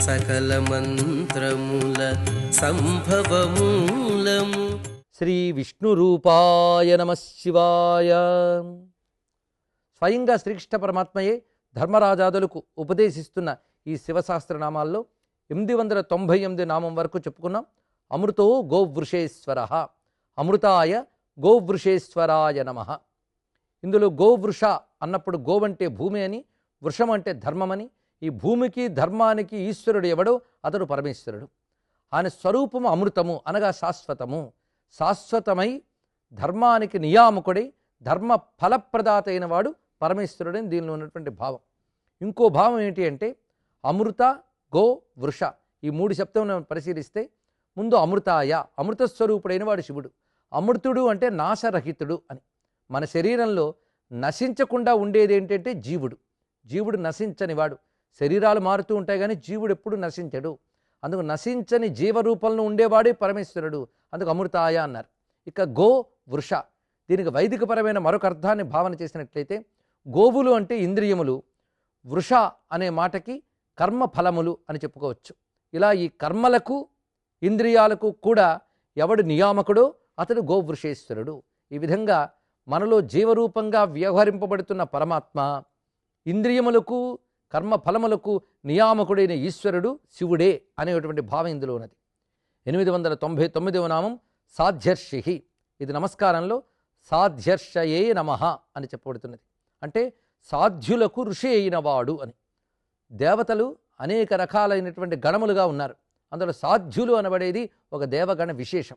సకల మంత్రముల సంభవమూలము. శ్రీ విష్ణు రూపాయ నమ శివాయ. స్వయంగా శ్రీకృష్ణ పరమాత్మయే ధర్మరాజాదులకు ఉపదేశిస్తున్న ఈ శివశాస్త్రనామాల్లో ఎనిమిది వందల తొంభై ఎనిమిది నామం వరకు చెప్పుకున్నాం. అమృతో గోవృషేశ్వర. అమృతాయ గోవృషేశ్వరాయ నమ. ఇందులో గోవృష అన్నప్పుడు గోవంటే భూమి అని వృషం అంటే ధర్మమని ఈ భూమికి ధర్మానికి ఈశ్వరుడు ఎవడో అతడు పరమేశ్వరుడు. ఆయన స్వరూపము అమృతము అనగా శాశ్వతము. శాశ్వతమై ధర్మానికి నియామకుడై ధర్మ ఫలప్రదాత అయిన వాడు పరమేశ్వరుడని దీనిలో ఉన్నటువంటి భావం. ఇంకో భావం ఏంటి అంటే అమృత గో వృష ఈ మూడు శబ్దం పరిశీలిస్తే ముందు అమృతాయ అమృత స్వరూపుడైన వాడు శివుడు. అమృతుడు అంటే నాశరహితుడు అని. మన శరీరంలో నశించకుండా ఉండేది ఏంటంటే జీవుడు. జీవుడు నశించనివాడు శరీరాలు మారుతూ ఉంటాయి కానీ జీవుడు ఎప్పుడు నశించడు. అందుకు నశించని జీవరూపంలో ఉండేవాడే పరమేశ్వరుడు. అందుకు అమృతాయ అన్నారు. ఇక గో వృష. దీనికి వైదికపరమైన మరొక అర్థాన్ని భావన చేసినట్లయితే గోవులు అంటే ఇంద్రియములు. వృష అనే మాటకి కర్మ ఫలములు అని చెప్పుకోవచ్చు. ఇలా ఈ కర్మలకు ఇంద్రియాలకు కూడా ఎవడు నియామకుడో అతడు గోవృషేశ్వరుడు ఈ విధంగా మనలో జీవరూపంగా వ్యవహరింపబడుతున్న పరమాత్మ ఇంద్రియములకు కర్మ ఫలములకు నియామకుడైన ఈశ్వరుడు శివుడే అనేటువంటి భావం ఇందులో ఉన్నది. ఎనిమిది వందల తొంభై తొమ్మిదవ నామం సాధ్యర్షి ఇది నమస్కారంలో సాధ్యర్షయే నమ అని చెప్పబడుతున్నది. అంటే సాధ్యులకు ఋషి అయినవాడు అని. దేవతలు అనేక రకాలైనటువంటి గణములుగా ఉన్నారు. అందులో సాధ్యులు అనబడేది ఒక దేవగణ విశేషం.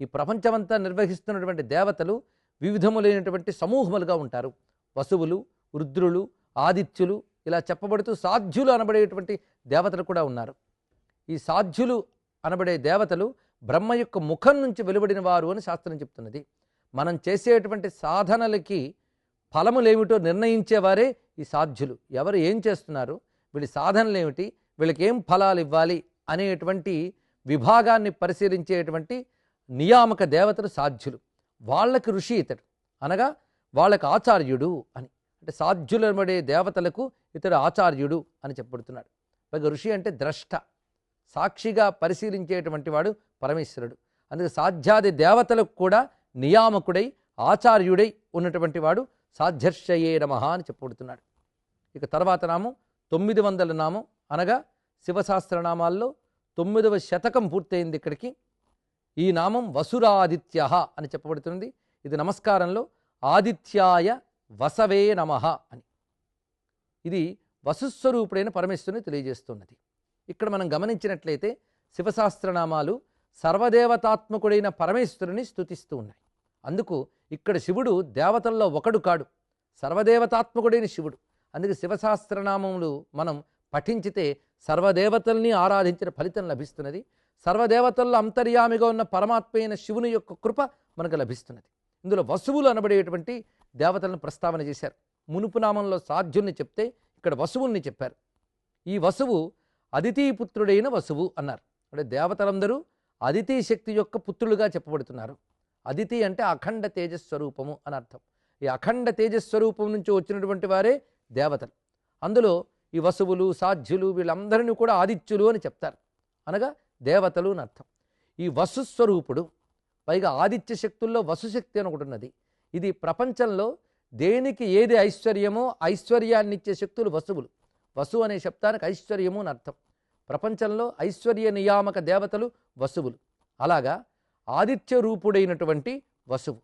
ఈ ప్రపంచమంతా నిర్వహిస్తున్నటువంటి దేవతలు వివిధములైనటువంటి సమూహములుగా ఉంటారు. వసువులు రుద్రులు ఆదిత్యులు ఇలా చెప్పబడుతూ సాధ్యులు అనబడేటువంటి దేవతలు కూడా ఉన్నారు. ఈ సాధ్యులు అనబడే దేవతలు బ్రహ్మ యొక్క ముఖం నుంచి వెలువడిన వారు అని శాస్త్రం చెప్తున్నది. మనం చేసేటువంటి సాధనలకి ఫలములేమిటో నిర్ణయించేవారే ఈ సాధ్యులు. ఎవరు ఏం చేస్తున్నారు? వీళ్ళ సాధనలేమిటి వీళ్ళకి ఏం ఫలాలు ఇవ్వాలి? అనేటువంటి విభాగాన్ని పరిశీలించేటువంటి నియామక దేవతలు సాధ్యులు. వాళ్ళకి ఋషి ఇతడు అనగా వాళ్ళకి ఆచార్యుడు అని. అంటే సాధ్యులబడే దేవతలకు ఇతడు ఆచార్యుడు అని చెప్పబడుతున్నాడు. పైగా ఋషి అంటే ద్రష్ట. సాక్షిగా పరిశీలించేటువంటి వాడు పరమేశ్వరుడు. అందుకే సాధ్యాది దేవతలకు కూడా నియామకుడై ఆచార్యుడై ఉన్నటువంటి వాడు సాధ్యర్షయే నమ అని చెప్పబడుతున్నాడు. ఇక తర్వాత నామం తొమ్మిది వందల నామం అనగా శివశాస్త్రనామాల్లో తొమ్మిదవ శతకం పూర్తయింది ఇక్కడికి. ఈ నామం వసురాదిత్య అని చెప్పబడుతుంది ఇది నమస్కారంలో ఆదిత్యాయ వసవే నమ అని. ఇది వసుస్వరూపుడైన పరమేశ్వరుని తెలియజేస్తున్నది. ఇక్కడ మనం గమనించినట్లయితే శివశాస్త్రనామాలు సర్వదేవతాత్మకుడైన పరమేశ్వరుని స్తుతిస్తూ ఉన్నాయి. అందుకు ఇక్కడ శివుడు దేవతల్లో ఒకడు కాడు సర్వదేవతాత్మకుడైన శివుడు. అందుకే శివశాస్త్రనామములు మనం పఠించితే సర్వదేవతల్ని ఆరాధించిన ఫలితం లభిస్తున్నది. సర్వదేవతల్లో అంతర్యామిగా ఉన్న పరమాత్మైన శివుని యొక్క కృప మనకు లభిస్తున్నది. ఇందులో వసువులు అనబడేటువంటి దేవతలను ప్రస్తావన చేశారు. మునుపు నామంలో సాధ్యుల్ని చెప్తే ఇక్కడ వసువుల్ని చెప్పారు. ఈ వసువు అదితీపుత్రుడైన వసువు అన్నారు. అంటే దేవతలందరూ అదితి శక్తి యొక్క పుత్రులుగా చెప్పబడుతున్నారు. అదితి అంటే అఖండ తేజస్వరూపము అని అర్థం. ఈ అఖండ తేజస్వరూపం నుంచి వచ్చినటువంటి వారే దేవతలు. అందులో ఈ వసువులు సాధ్యులు వీళ్ళందరినీ కూడా ఆదిత్యులు అని చెప్తారు. అనగా దేవతలు అని అర్థం. ఈ వసుస్వరూపుడు పైగా ఆదిత్య శక్తుల్లో వసుశక్తి అని ఒకటి ఉన్నది. ఇది ప్రపంచంలో దేనికి ఏది ఐశ్వర్యమో ఐశ్వర్యాన్నిచ్చే శక్తులు వసువులు. వసు అనే శబ్దానికి ఐశ్వర్యము అని అర్థం. ప్రపంచంలో ఐశ్వర్య నియామక దేవతలు వసువులు. అలాగా ఆదిత్య రూపుడైనటువంటి వసువు.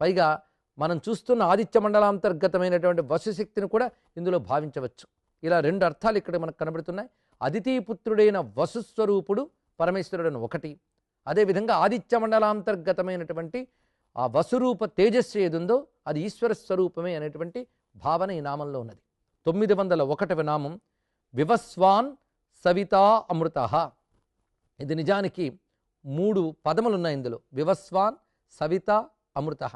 పైగా మనం చూస్తున్న ఆదిత్య మండలాంతర్గతమైనటువంటి వసుశక్తిని కూడా ఇందులో భావించవచ్చు. ఇలా రెండు అర్థాలు ఇక్కడ మనకు కనబడుతున్నాయి. అదితీపుత్రుడైన వసుస్వరూపుడు పరమేశ్వరుడని ఒకటి. అదేవిధంగా ఆదిత్య మండలాంతర్గతమైనటువంటి ఆ వసురూప తేజస్సు ఏదుందో అది ఈశ్వర స్వరూపమే అనేటువంటి భావన ఈ నామంలో ఉన్నది. తొమ్మిది వందల ఒకటవ నామం వివస్వాన్ సవితా అమృత. ఇది నిజానికి మూడు పదములు ఉన్నాయి ఇందులో. వివస్వాన్ సవిత అమృత.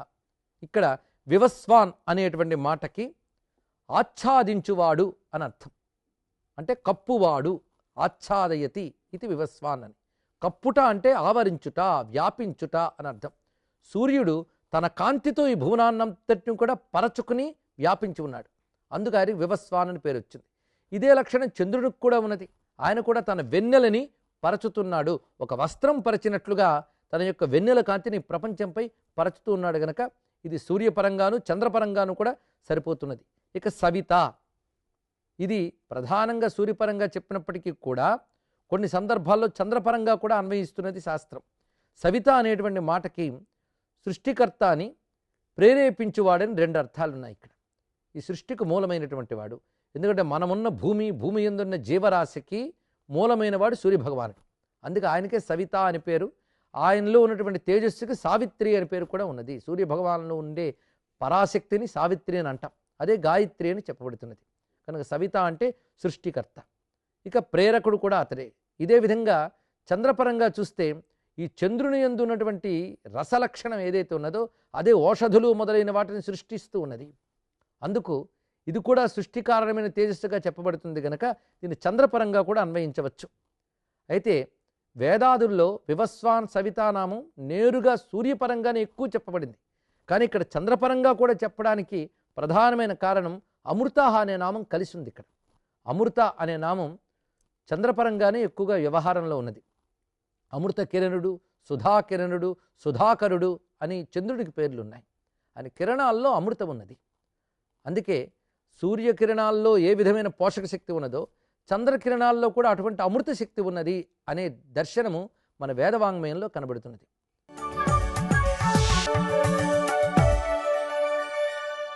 ఇక్కడ వివస్వాన్ అనేటువంటి మాటకి ఆచ్ఛాదించువాడు అని అర్థం. అంటే కప్పువాడు ఆచ్ఛాదయతి ఇది వివస్వాన్ అని. కప్పుట అంటే ఆవరించుట వ్యాపించుట అని అర్థం. సూర్యుడు తన కాంతితో ఈ భువనాన్నంతటిని కూడా పరచుకుని వ్యాపించి ఉన్నాడు. అందుకని వివస్వాన్ అని పేరు వచ్చింది. ఇదే లక్షణం చంద్రుడికి కూడా ఉన్నది. ఆయన కూడా తన వెన్నెలని పరచుతున్నాడు. ఒక వస్త్రం పరచినట్లుగా తన యొక్క వెన్నెల కాంతిని ప్రపంచంపై పరచుతూ ఉన్నాడు గనక ఇది సూర్యపరంగాను చంద్రపరంగాను కూడా సరిపోతున్నది. ఇక సవిత. ఇది ప్రధానంగా సూర్యపరంగా చెప్పినప్పటికీ కూడా కొన్ని సందర్భాల్లో చంద్రపరంగా కూడా అన్వయిస్తున్నది శాస్త్రం. సవిత అనేటువంటి మాటకి సృష్టికర్త అని ప్రేరేపించువాడని రెండు అర్థాలు ఉన్నాయి ఇక్కడ. ఈ సృష్టికి మూలమైనటువంటి వాడు. ఎందుకంటే మనమున్న భూమి భూమి ఎందున్న జీవరాశికి మూలమైన వాడు సూర్యభగవానుడు. అందుకే ఆయనకే సవిత అని పేరు. ఆయనలో ఉన్నటువంటి తేజస్సుకి సావిత్రి అని పేరు కూడా ఉన్నది. సూర్యభగవానులో ఉండే పరాశక్తిని సావిత్రి అని అంటాం. అదే గాయత్రి అని చెప్పబడుతున్నది. కనుక సవిత అంటే సృష్టికర్త. ఇక ప్రేరకుడు కూడా అతడే. ఇదే విధంగా చంద్రపరంగా చూస్తే ఈ చంద్రుని యందు ఉన్నటువంటి రసలక్షణం ఏదైతే ఉన్నదో అదే ఓషధులు మొదలైన వాటిని సృష్టిస్తూ ఉన్నది. అందుకు ఇది కూడా సృష్టికారణమైన తేజస్సుగా చెప్పబడుతుంది కనుక దీన్ని చంద్రపరంగా కూడా అన్వయించవచ్చు. అయితే వేదాదుల్లో వివస్వాన్ సవితానామం నేరుగా సూర్యపరంగానే ఎక్కువ చెప్పబడింది. కానీ ఇక్కడ చంద్రపరంగా కూడా చెప్పడానికి ప్రధానమైన కారణం అమృత అనే నామం కలిసి ఉంది ఇక్కడ. అమృత అనే నామం చంద్రపరంగానే ఎక్కువగా వ్యవహారంలో ఉన్నది. అమృత కిరణుడు సుధాకిరణుడు సుధాకరుడు అని చంద్రుడికి పేర్లు ఉన్నాయి అని కిరణాల్లో అమృతం ఉన్నది. అందుకే సూర్యకిరణాల్లో ఏ విధమైన పోషక శక్తి ఉన్నదో చంద్రకిరణాల్లో కూడా అటువంటి అమృత శక్తి ఉన్నది అనే దర్శనము మన వేదవాంగ్మయంలో కనబడుతున్నది.